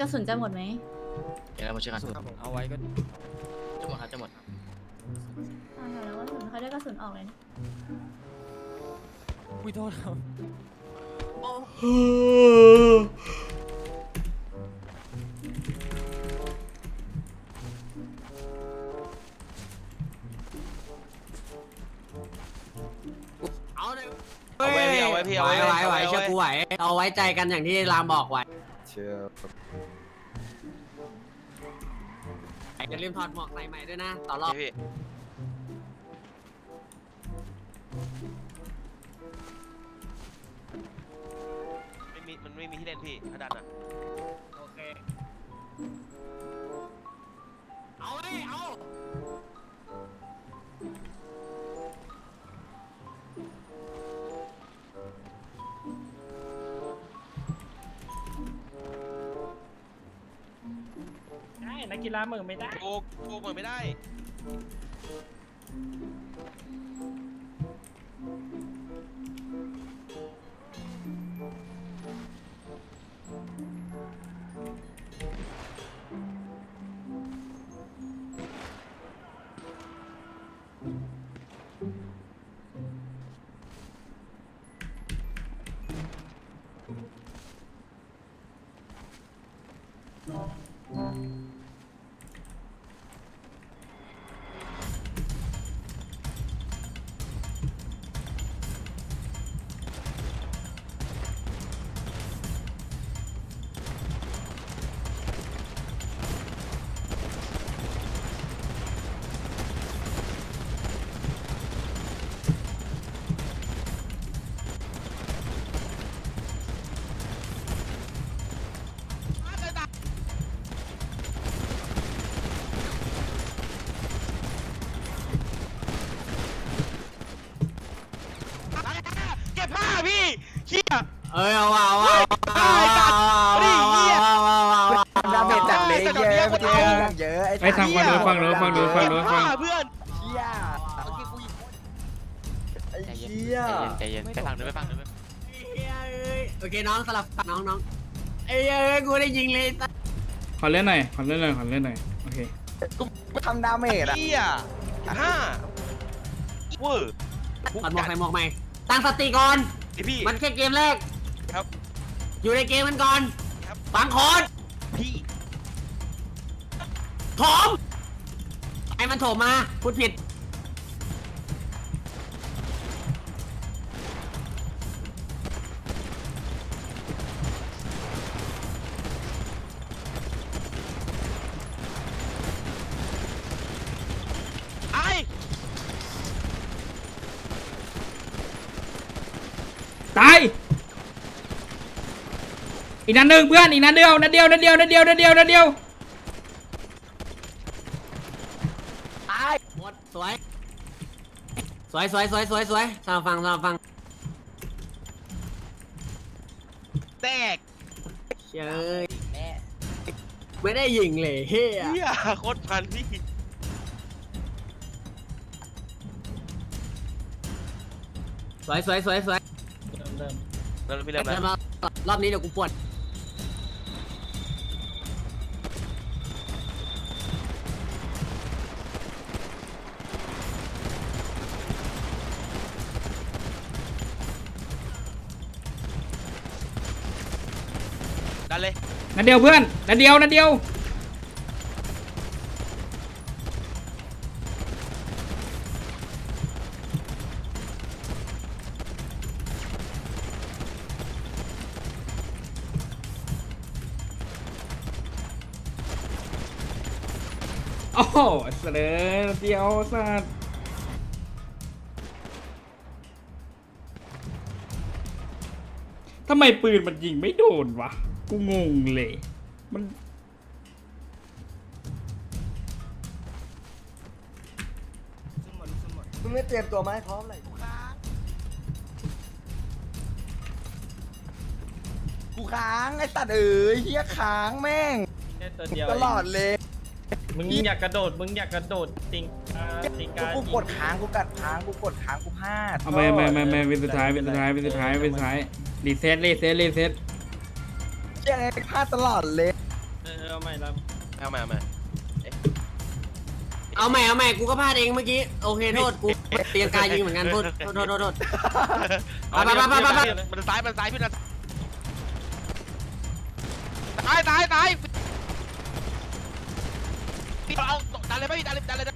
กระสุนจะหมดไหมเดี๋ยวเรามาช่วยกันเอาไว้ก็จะหมดครับจะหมดอ่าเดี๋ยวแล้วกระสุนเขาได้กระสุนออกเลยนะอุ้ยโทษครับเอาเลยเอาไว้พี่เอาไว้พี่เอาไหวไว้ไหวไหวเอาไว้เชื่อกูไหว เอาไว้ใจกันอย่างที่รามบอกไว้เชื่อ อย่าลืมถอดหมวกใส่ใหม่ด้วยนะ ต่อรอบ พี่ไม่มีมันไม่มีที่เล่นพี่ถ้าดันอะ กีฬาเหมือไม่ได้ โกโกเหมือนไม่ได้ เอ้ยเอาเอาเอาเอาเอาเอาดาเมจจัดเลยเยอะเยอะเยอะไอ้ไอ้ทางฝั่งนู้นฝั่งนู้นฝั่งนู้นฝั่งนู้นเก็บฝั่งผ้าเพื่อนเชี่ยไอ้ใจเย็นเชี่ยใจเย็นใจเย็นไปฟังดูไปฟังดูไปโอเคน้องสลับน้องน้องเอ้ยเอ้ยกูได้ยิงเลยขอเล่นหน่อยขอเล่นหน่อยขอเล่นหน่อยโอเคกูไม่ทำดาเมจอะเฮียห้าเวอร์ถอดหมวกใส่หมวกใหม่ตั้งสติก่อนไอพี่มันแค่เกมแรก ครับ อยู่ในเกมมันก่อนครับฟังโคนพี่โถมไอ้มันโถมมา พูดผิด ไอ้ตาย อีกนัดหนึ่งเพื่อนอีกนัดเดียวนัดเดียวนัดเดียวนัดเดียวนัดเดียวนัดเดียวตายหมดสวยสวยสวยสวยสวยสวยสามฟังสามฟังแตกเชยไม่ได้ยิงเลยเฮียเฮียโคตรพันพี่สวยสวยสวยสวยเริ่มเราพี่เริ่มเดี๋แล้วรอบนี้เดี๋ยวกูปวด ดันเลยนัดเดียวเพื่อนนัดเดียวนัดเดียวโอ้โหเสนอนัดเดียวสัตว์ทำไมปืนมันยิงไม่โดนวะ กูงงเลย มันมึงไม่เตรียมตัวมาให้พร้อมเลยกูค้างไอ้ตัดเอ๋ยเฮียค้างแม่งแค่ตัวเดียวตลอดเลย มึงอยากกระโดด มึงอยากกระโดดติงอ่าติงกากูกดค้างกูกัดค้างกูกดค้างกูพลาดเอาไปไปไปไปเป็นสุดท้ายเป็นสุดท้ายเป็นสุดท้ายเป็นสุดท้ายรีเซ็ตรีเซ็ตรีเซ็ต เชี่ยไงพลาดตลอดเลย เออเอาใหม่ละเอาใหม่เอาใหม่เอาใหม่เอาใหม่กูก็พลาดเองเมื่อกี้โอเคโทษกูเตียงกายยิงเหมือนกันโทษโทษโทษโทษโทษเอาไปไปไปไปไป มันซ้ายมันซ้ายพี่นะตายตายตายพี่เอาดันเลยไหมดันเลยดันเลยดั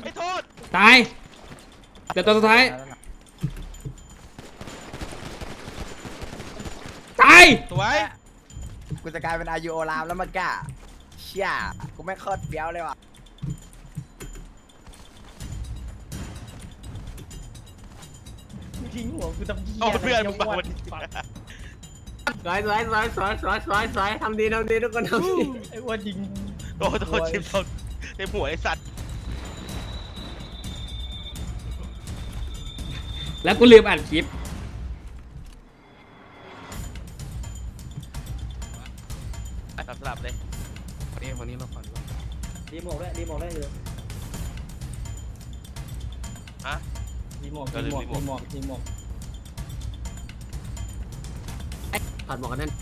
นไม่โทษ ตายเดี๋ยวตัวสุดท้าย ตาย สวยกูจะกลายเป็นอายุโอรามแล้วมันกะเชี่ยกูไม่งโคตรเฟี้ยวเลยว่ะทิ้งหัวกูทำเหี้ยเอาเพื่อนมึงจัมางหวะวันนี้สวยสวยสวยสวยสวยสวยสวยทำดีทำดีทุกคนทำดีไอ้อ้วนยิงโอ้โหชิมโดนเต็มหัวไอ้สัตว์ แล้วกูลืมอัดคลิป ไอ้สับสลับเลยนี่คนนี้มาก่อนดีหมวกได้ดีหมวกได้เลยฮะ ดีหมวกก็ดีเลยหมวกดีหมวกดีหมวกดีหมวกถอดหมวกกันนั่น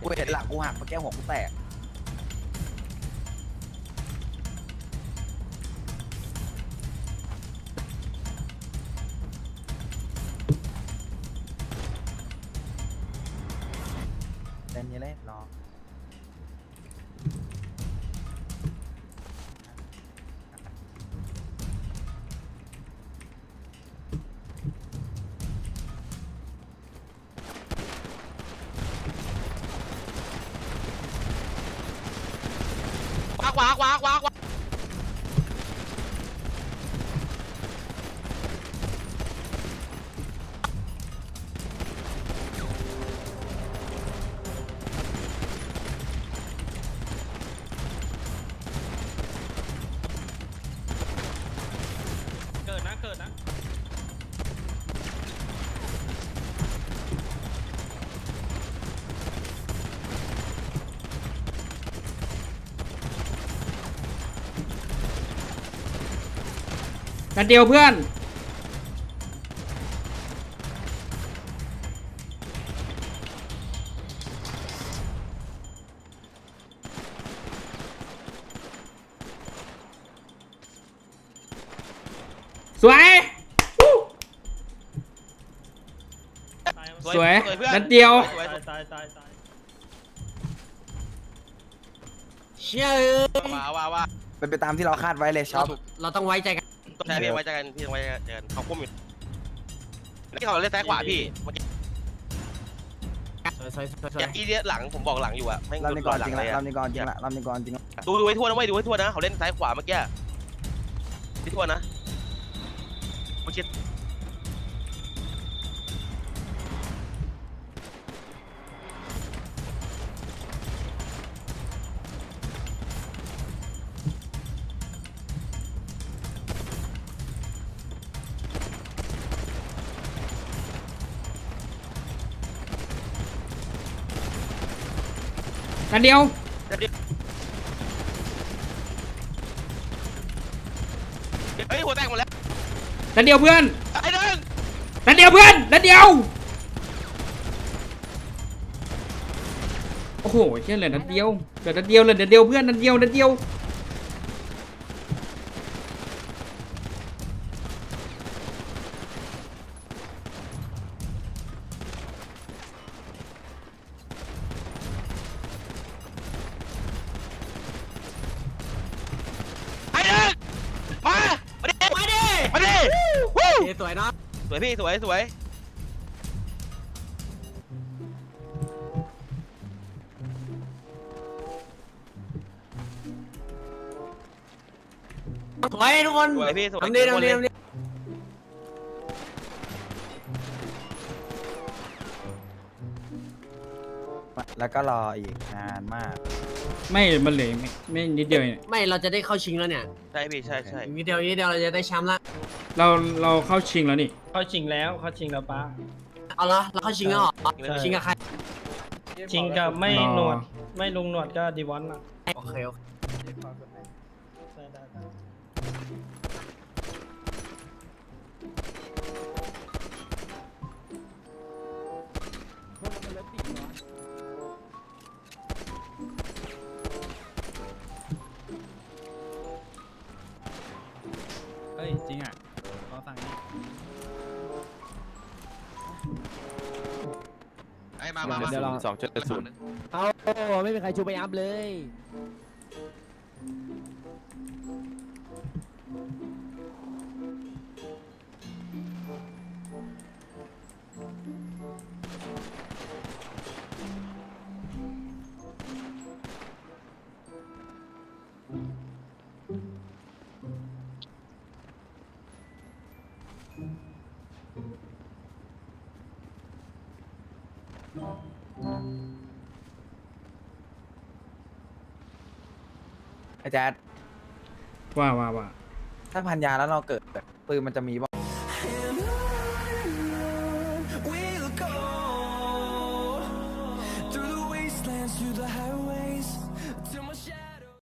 กูเห็นหลังกูหักเมื่อกี้หัวกูแตก ขวาขวาขวาก นัดเดียวเพื่อนสวยวู้ตายสวยเพื่อนนัดเดียว สวยตายตายตายตายเชี่ยเอ้ยว้าวว้าวว้าเป็นไปตามที่เราคาดไว้เลยช็อป เราต้องไว้ใจกันต้อง ใช้พี่ไว้ใจกันพี่ต้องไว้ใจกันเขาคุ้มอยู่นี่เขาเล่นซ้ายขวาพี่เมื่อกี้สวยสวยสวยสวอยย่างอีเดียหลังผมบอกหลังอยู่อะแม่งรอบนี้ก่อนหลัจริงเลละยรออะบนี้ก่อนจริงละรอบนี้ก่อนจริงละดูดูไว้ทั่วนะเว้ยดูไว้ทั่วนะเขาเล่นซ้ายขวาเมื่อกี้ที่ทั่วนะเมื่อ นัดเดียว เฮ้ยหัวแตกหมดแล้วนัดเดียวเพื่อน ไอ้เด้งนัดเดียวเพื่อน นัดเดียว โอ้โหเชี่ยเหลือนัดเดียวเหลือนัดเดียวเหลือนัดเดียวเพื่อนนัดเดียวนัดเดียว ไอ้เด้งมามาดิ มาดิ มาดิวู้ เอ้ย สวยเนาะสวยพี่สวยสวยสวยทุกคนสวยพี่สวยทำดีทำดีทำดีแล้วก็รออีกนานมากไม่มันเหลือไม่ไม่นิดเดียวเองไม่เราจะได้เข้าชิงแล้วเนี่ยใช่พี่ใช่ใช่อีกนิดเดียวอีกนิดเดียวเราจะได้แชมป์ละ เราเราเข้าชิงแล้วนี่เข้าชิงแล้วเข้าชิงแล้วป้า เอาละเราเข้าชิงเหรอชิงกับใครชิงกับไม่หนวด ไม่ลุงหนวดก็ดีวอนอะโอเคโอเคเฮ้ยจริงอะ เดี๋ยวลอง สองจุดศูนย์เอาไม่มีใครชูไปอัพเลย อ้แจ๊ดว่าว่าว่าถ้าพันยาแล้วเราเกิดปืนมันจะมีบ้า